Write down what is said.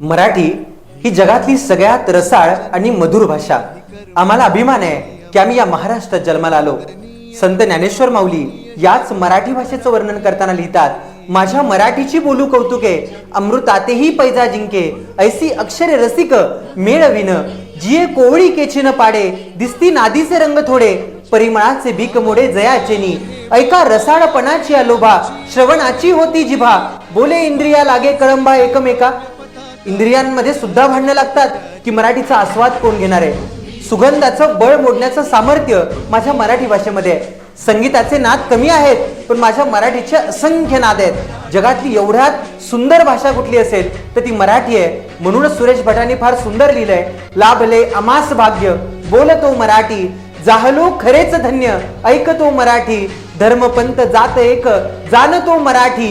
मराठी ही जगातली सगळ्यात रसाळ आणि मधुर भाषा. आम्हाला अभिमान आहे की आम्ही या महाराष्ट्रात जन्माला आलो. संत ज्ञानेश्वर माऊली याच मराठी भाषेचं वर्णन करताना लिहितात माझ्या मराठीची बोलू कौतुके अमृतातेही पैजा जिंके ऐसी अक्षरे रसिक मेळविन जिये कोवळी केची न पाडे दिसती नादीचे रंग थोडे परिमळाचे भीक मोडे जयाचेनी ऐका रसाळपणाची अलोभा श्रवणाची होती जिभा बोले इंद्रिया लागे कळंबा एकमेका इंद्रियांमध्ये सुद्धा भांडणं लागतात की मराठीचा आस्वाद कोण घेणार आहे? सुगंधाचं बळ मोडण्याचं सामर्थ्य माझ्या मराठी भाषेमध्ये आहे. संगीताचे नाद कमी आहेत पण माझ्या मराठीचे असंख्य नाद आहेत. जगातली एवढ्यात सुंदर भाषा कुठली असेल तर ती मराठी आहे. म्हणूनच सुरेश भटांनी फार सुंदर लिहिलंय लाभले अमास भाग्य बोलतो मराठी जाहलो खरेच धन्य ऐकतो मराठी धर्मपंत जात एक जाणतो मराठी